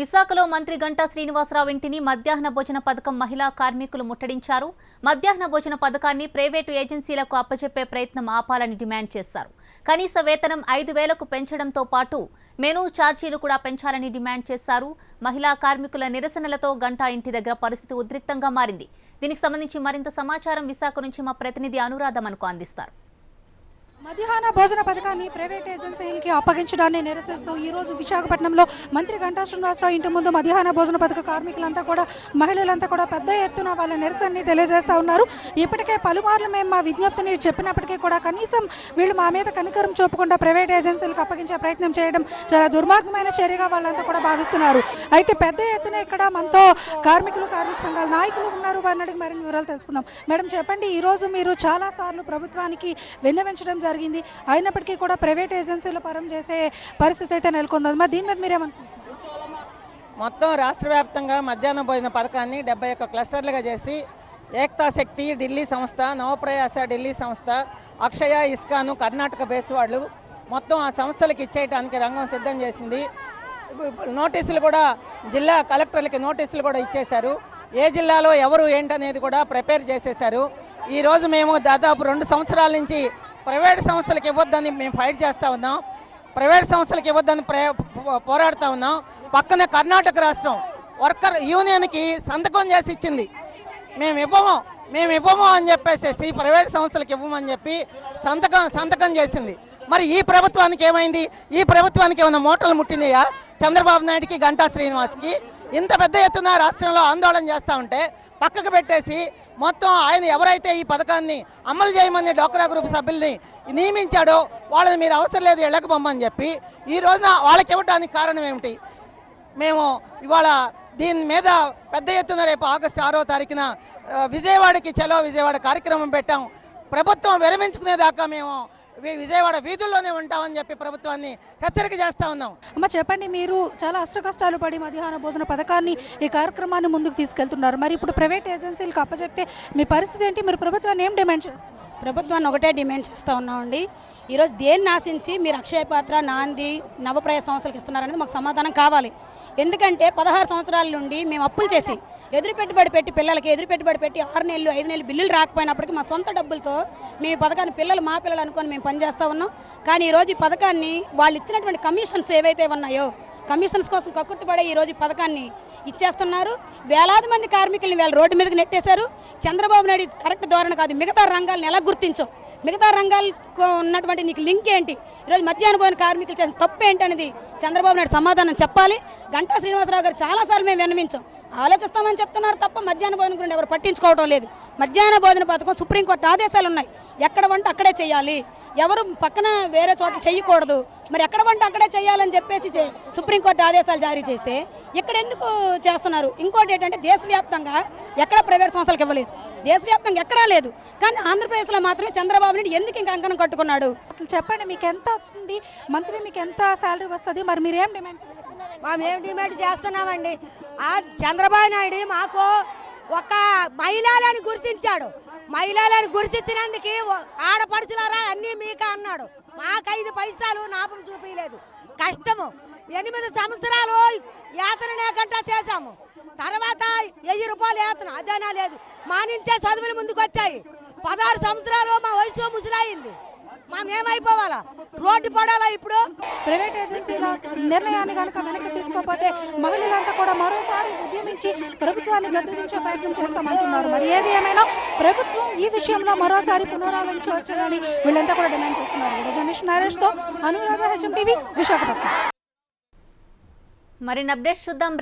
విశాఖలో మంత్రి గంటా శ్రీనివాసరావు ఇంటిని మధ్యాహ్న భోజన పథకం మహిళా కార్మికులు ముట్టడించారు. మధ్యాహ్న భోజన పథకాన్ని ప్రైవేటు ఏజెన్సీలకు అప్పచెప్పే ప్రయత్నం ఆపాలని డిమాండ్ చేశారు. కనీస వేతనం ఐదు వేలకు పెంచడంతో పాటు మెనూ ఛార్జీలు కూడా పెంచాలని డిమాండ్ చేశారు. మహిళా కార్మికుల నిరసనలతో గంటా ఇంటి దగ్గర పరిస్థితి ఉద్రిక్తంగా మారింది. దీనికి సంబంధించి మరింత సమాచారం విశాఖ నుంచి మా ప్రతినిధి అనురాధ మనకు అందిస్తారు. మధ్యాహ్న భోజన పథకాన్ని ప్రైవేట్ ఏజెన్సీలకి అప్పగించడాన్ని నిరసిస్తూ ఈ రోజు విశాఖపట్నంలో మంత్రి గంటా శ్రీనివాసరావు ఇంటి ముందు మధ్యాహ్న భోజన పథక కార్మికులంతా కూడా మహిళలంతా కూడా పెద్ద ఎత్తున వాళ్ళ నిరసనని తెలియజేస్తూ ఉన్నారు. ఇప్పటికే పలుమార్లు మేము మా విజ్ఞప్తిని చెప్పినప్పటికీ కూడా కనీసం వీళ్ళు మా మీద కనికరం చూపకుండా ప్రైవేట్ ఏజెన్సీలకు అప్పగించే ప్రయత్నం చేయడం చాలా దుర్మార్గమైన చర్యగా వాళ్ళంతా కూడా భావిస్తున్నారు. అయితే పెద్ద ఎత్తున ఇక్కడ మనతో కార్మికులు కార్మిక సంఘాల నాయకులు ఉన్నారు. వారిని అడిగి మరిన్ని వివరాలు తెలుసుకుందాం. మేడం చెప్పండి. ఈ రోజు మీరు చాలా సార్లు ప్రభుత్వానికి విన్నవించడం జరిగింది. అయినప్పటికీ కూడా ప్రైవేట్ ఏజెన్సీలు పరం చేసే పరిస్థితి అయితే నెలకొంది. మరి దీని మీద మీరేమనుకుంటున్నారు? మొత్తం రాష్ట్ర వ్యాప్తంగా మధ్యాహ్నం భోజన పథకాన్ని డెబ్బై ఒక్క క్లస్టర్లుగా చేసి ఏక్తా శక్తి ఢిల్లీ సంస్థ నవప్రయాస ఢిల్లీ సంస్థ అక్షయ ఇస్కాను కర్ణాటక బేస్ వాళ్ళు మొత్తం ఆ సంస్థలకు ఇచ్చేయడానికి రంగం సిద్ధం చేసింది. నోటీసులు కూడా జిల్లా కలెక్టర్లకి నోటీసులు కూడా ఇచ్చేశారు. ఏ జిల్లాలో ఎవరు ఏంటనేది కూడా ప్రిపేర్ చేసేశారు. ఈరోజు మేము దాదాపు రెండు సంవత్సరాల నుంచి ప్రైవేట్ సంస్థలకు ఇవ్వద్దని మేము ఫైట్ చేస్తూ ఉన్నాం. ప్రైవేట్ సంస్థలకు ఇవ్వద్దని పోరాడుతూ ఉన్నాం. పక్కన కర్ణాటక రాష్ట్రం వర్కర్ యూనియన్కి సంతకం చేసి ఇచ్చింది. మేము ఇవ్వము మేము ఇవ్వము అని చెప్పేసేసి ప్రైవేట్ సంస్థలకు ఇవ్వమని చెప్పి సంతకం సంతకం చేసింది. మరి ఈ ప్రభుత్వానికి ఏమైంది? ఈ ప్రభుత్వానికి ఏమైనా మూటలు ముట్టిందియా చంద్రబాబు నాయుడుకి గంటా శ్రీనివాస్కి? ఇంత పెద్ద ఎత్తున రాష్ట్రంలో ఆందోళన చేస్తూ ఉంటే పక్కకు పెట్టేసి మొత్తం ఆయన ఎవరైతే ఈ పథకాన్ని అమలు చేయమని డోక్రా గ్రూప్ సభ్యుల్ని నియమించాడో వాళ్ళని మీరు అవసరం లేదు వెళ్ళకపోమని పొమ్మని చెప్పి ఈ రోజున వాళ్ళకి ఇవ్వడానికి కారణం ఏమిటి? మేము ఇవాళ దీని మీద పెద్ద ఎత్తున రేపు ఆగస్టు ఆరో తారీఖున విజయవాడకి చలో విజయవాడ కార్యక్రమం పెట్టాం. ప్రభుత్వం విరమించుకునేదాకా మేము విజయవాడ వీధుల్లోనే ఉంటామని చెప్పి ప్రభుత్వాన్ని హెచ్చరిక చేస్తా ఉన్నాం. అమ్మ చెప్పండి మీరు చాలా అష్ట కష్టాలు పడి మధ్యాహ్న భోజన పథకాన్ని ఈ కార్యక్రమాన్ని ముందుకు తీసుకెళ్తున్నారు. మరి ఇప్పుడు ప్రైవేట్ ఏజెన్సీలకు అప్పచెప్తే మీ పరిస్థితి ఏంటి? మీరు ప్రభుత్వాన్ని ఏం డిమాండ్ చేస్తారు ప్రభుత్వాన్ని ఒకటే డిమాండ్ చేస్తూ ఉన్నామండి. ఈరోజు దేన్ని ఆశించి మీరు అక్షయ పాత్ర నాంది నవప్రయ సంస్థలకు ఇస్తున్నారనేది మాకు సమాధానం కావాలి. ఎందుకంటే పదహారు సంవత్సరాల నుండి మేము అప్పులు చేసి ఎదురు పెట్టుబడి పెట్టి పిల్లలకి ఎదురు పెట్టుబడి పెట్టి ఆరు నెలలు ఐదు నెలలు బిల్లులు రాకపోయినప్పటికీ మా సొంత డబ్బులతో మేము పథకాన్ని పిల్లలు మా పిల్లలు అనుకొని మేము పనిచేస్తూ ఉన్నాం. కానీ ఈరోజు ఈ పథకాన్ని వాళ్ళు ఇచ్చినటువంటి కమిషన్స్ ఏవైతే ఉన్నాయో కమిషన్స్ కోసం కక్కుర్తిపడే ఈ రోజు పథకాన్ని ఇచ్చేస్తున్నారు. వేలాది మంది కార్మికుల్ని వేళ రోడ్డు మీదకి నెట్టేశారు. చంద్రబాబు నాయుడు కరెక్ట్ ధోరణి కాదు. మిగతా రంగాలను ఎలా గుర్తించవు మిగతా రంగాలకు ఉన్నటువంటి నీకు లింక్ ఏంటి? ఈరోజు మధ్యాహ్న భోజన కార్మికులు చేసిన తప్పు ఏంటనేది చంద్రబాబు నాయుడు సమాధానం చెప్పాలి. గంటా శ్రీనివాసరావు గారు చాలాసార్లు మేము విన్నవించాం. ఆలోచిస్తామని చెప్తున్నారు తప్ప మధ్యాహ్న భోజనం గురించి ఎవరు పట్టించుకోవడం లేదు. మధ్యాహ్న భోజన పథకం సుప్రీంకోర్టు ఆదేశాలు ఉన్నాయి. ఎక్కడ వంట అక్కడే చేయాలి. ఎవరు పక్కన వేరే చోట చేయకూడదు. మరి ఎక్కడ వంట అక్కడే చేయాలని చెప్పేసి సుప్రీం సుప్రీంకోర్టు ఆదేశాలు జారీ చేస్తే ఇక్కడ ఎందుకు చేస్తున్నారు? ఇంకోటి ఏంటంటే దేశవ్యాప్తంగా ఎక్కడ ప్రైవేట్ సంస్థలకు ఇవ్వలేదు. దేశవ్యాప్తంగా ఎక్కడా లేదు. కానీ ఆంధ్రప్రదేశ్లో మాత్రమే చంద్రబాబు నాయుడు ఎందుకు ఇంకా అంకణం కట్టుకున్నాడు? అసలు చెప్పండి మీకు ఎంత వస్తుంది? మంత్లీ మీకు ఎంత శాలరీ వస్తుంది? మరి మీరు ఏం డిమాండ్ మేము డిమాండ్ చేస్తున్నామండి? ఆ చంద్రబాబు నాయుడు మాకు ఒక మహిళలని గుర్తించాడు. మహిళలని గుర్తించినందుకు ఆడపడుచులారా అన్నీ మీక అన్నాడు. మాకు ఐదు పైసలు నాపం చూపించలేదు కష్టము. ఎనిమిది సంవత్సరాలు యాతన గంట చేశాము. తర్వాత వెయ్యి రూపాయలు యాతన. అదేనా లేదు. మానించే చదువులు ముందుకు వచ్చాయి పదహారు సంవత్సరాలు మా వయసు ముసలాయింది మేమేమైపోవాలా? రోడ్డు పడాలా ఇప్పుడు? ప్రైవేట్ ఏజెన్సీల నిర్ణయాన్ని కనుక వెనక్కి తీసుకోకపోతే మహిళలంతా కూడా మరోసారి ఉద్యమించి ప్రభుత్వాన్ని గద్దెదించే ప్రయత్నం చేస్తామంటున్నారు. మరి ఏది ఏమైనా ప్రభుత్వం ఈ విషయంలో మరోసారి పునరాలోచించవచ్చునని వీళ్ళంతా కూడా డిమాండ్ చేస్తున్నారు. జర్నలిస్ట్ నరేష్తో అనురాధ హెచ్ఎం టీవీ విశాఖపట్నం. మరిన్ని అప్డేట్స్ చూద్దాం. రే